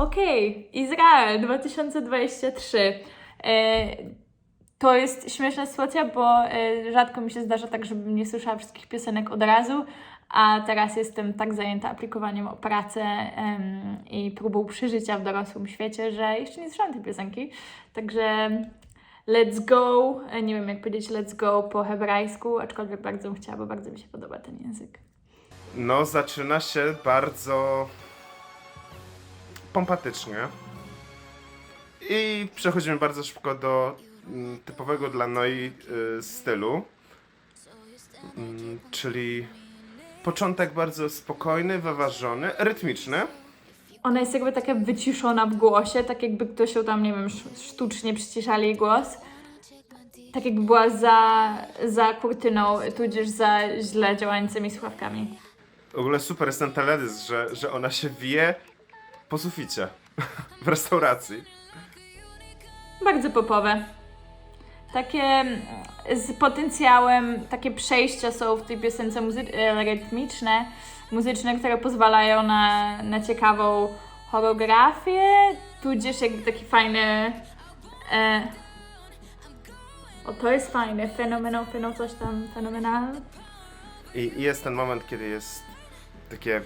Okej, Izrael 2023. E, to jest śmieszna sytuacja, bo e, rzadko mi się zdarza tak, żebym nie słyszała wszystkich piosenek od razu, a teraz jestem tak zajęta aplikowaniem o pracę i próbą przeżycia w dorosłym świecie, że jeszcze nie słyszałam tej piosenki. Także let's go, e, nie wiem jak powiedzieć let's go po hebrajsku, aczkolwiek bardzo bym chciała, bo bardzo mi się podoba ten język. No, zaczyna się bardzo pompatycznie. I przechodzimy bardzo szybko do mm, typowego dla Noi y, stylu. Mm, czyli początek bardzo spokojny, wyważony, rytmiczny. Ona jest jakby taka wyciszona w głosie, tak jakby ktoś ją tam, nie wiem, sz- sztucznie przyciszali jej głos. Tak jakby była za, za kurtyną, tudzież za źle działającymi słuchawkami. W ogóle super jest ten teledysk, że, że ona się wije po suficie w restauracji. Bardzo popowe. Takie mm, z potencjałem, takie przejścia są w tej piosence muzy- e, rytmiczne, muzyczne, które pozwalają na, na ciekawą choreografię, tudzież jakby taki fajny... E, o, to jest fajne, fenomeno, feno, coś tam, fenomenalne. I i jest ten moment, kiedy jest takie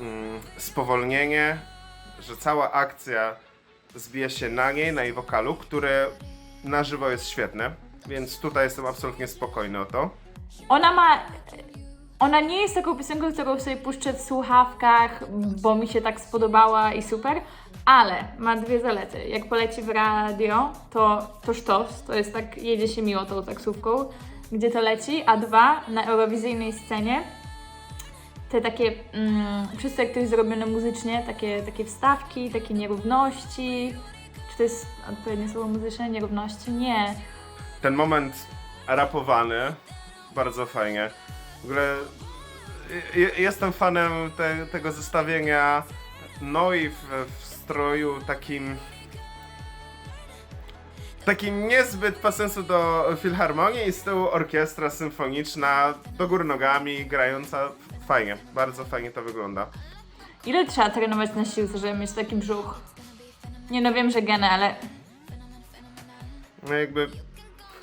mm, spowolnienie, że cała akcja zbija się na niej, na jej wokalu, które na żywo jest świetne. Więc tutaj jestem absolutnie spokojny o to. Ona ma. Ona nie jest taką piosenką, którą sobie puszczę w słuchawkach, bo mi się tak spodobała i super, ale ma dwie zalety. Jak poleci w radio, to to sztos, to jest tak, jedzie się miło tą taksówką, gdzie to leci, a dwa, na eurowizyjnej scenie te takie, mm, wszystko jak to jest zrobione muzycznie, takie, takie wstawki, takie nierówności, czy to jest odpowiednie słowo muzyczne, nierówności? Nie. Ten moment rapowany, bardzo fajnie. W ogóle jestem fanem te, tego zestawienia Noi w, w stroju takim takim niezbyt pasensu do filharmonii i z tyłu orkiestra symfoniczna do góry nogami, grająca fajnie, bardzo fajnie to wygląda. Ile trzeba trenować na siłce, żeby mieć taki brzuch? Nie no, wiem, że geny, ale No jakby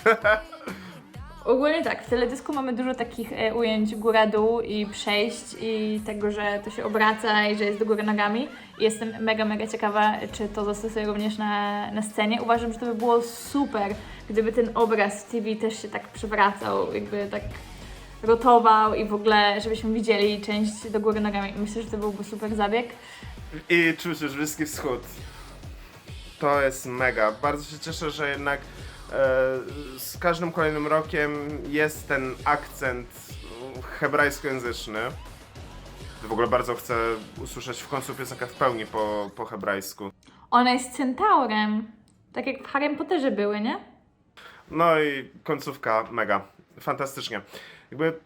ogólnie tak, w teledysku mamy dużo takich e, ujęć góra-dół i przejść i tego, że to się obraca i że jest do góry nogami. I jestem mega, mega ciekawa, czy to zastosuję również na, na scenie. Uważam, że to by było super, gdyby ten obraz w TV też się tak przewracał, jakby tak rotował i w ogóle, żebyśmy widzieli część do góry nogami. Myślę, że to byłby super zabieg. I czuć już Bliski Wschód. To jest mega. Bardzo się cieszę, że jednak e, z każdym kolejnym rokiem jest ten akcent hebrajskojęzyczny. W ogóle bardzo chcę usłyszeć w końcu piosenkę w pełni po, po hebrajsku. Ona jest centaurem. Tak jak w Harry Potterze były, nie? No i końcówka mega. Fantastycznie. Jakby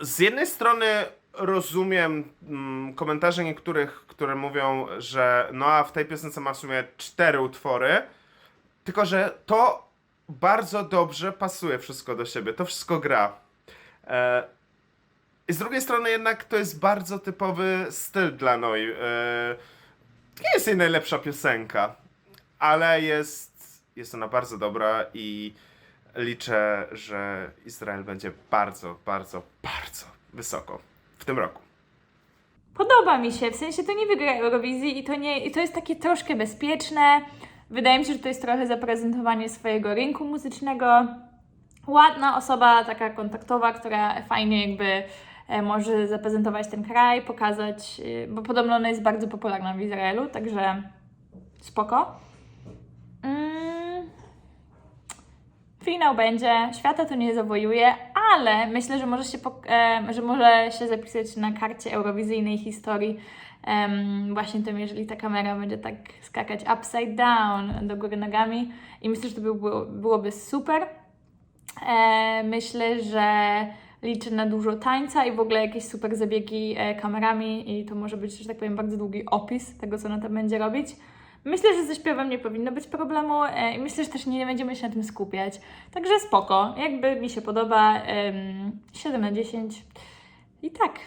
z jednej strony rozumiem mm, komentarze niektórych, które mówią, że no a w tej piosence ma w sumie cztery utwory, tylko że to bardzo dobrze pasuje wszystko do siebie, to wszystko gra. E, I z drugiej strony jednak to jest bardzo typowy styl dla Noi. E, nie jest jej najlepsza piosenka, ale jest, jest ona bardzo dobra i liczę, że Izrael będzie bardzo, bardzo, bardzo wysoko w tym roku. Podoba mi się, w sensie to nie wygra Eurowizji i to, nie, i to jest takie troszkę bezpieczne. Wydaje mi się, że to jest trochę zaprezentowanie swojego rynku muzycznego. Ładna osoba, taka kontaktowa, która fajnie jakby e, może zaprezentować ten kraj, pokazać, e, bo podobno ona jest bardzo popularna w Izraelu, także spoko. Finał będzie, świata to nie zawojuje, ale myślę, że może się, e, że może się zapisać na karcie eurowizyjnej historii em, właśnie tym, jeżeli ta kamera będzie tak skakać upside down, do góry nogami i myślę, że to by było, byłoby super. E, myślę, że liczę na dużo tańca i w ogóle jakieś super zabiegi e, kamerami i to może być, że tak powiem, bardzo długi opis tego, co ona tam będzie robić. Myślę, że ze śpiewem nie powinno być problemu e, i myślę, że też nie będziemy się na tym skupiać. Także spoko, jakby mi się podoba, em, 7 na 10 i tak.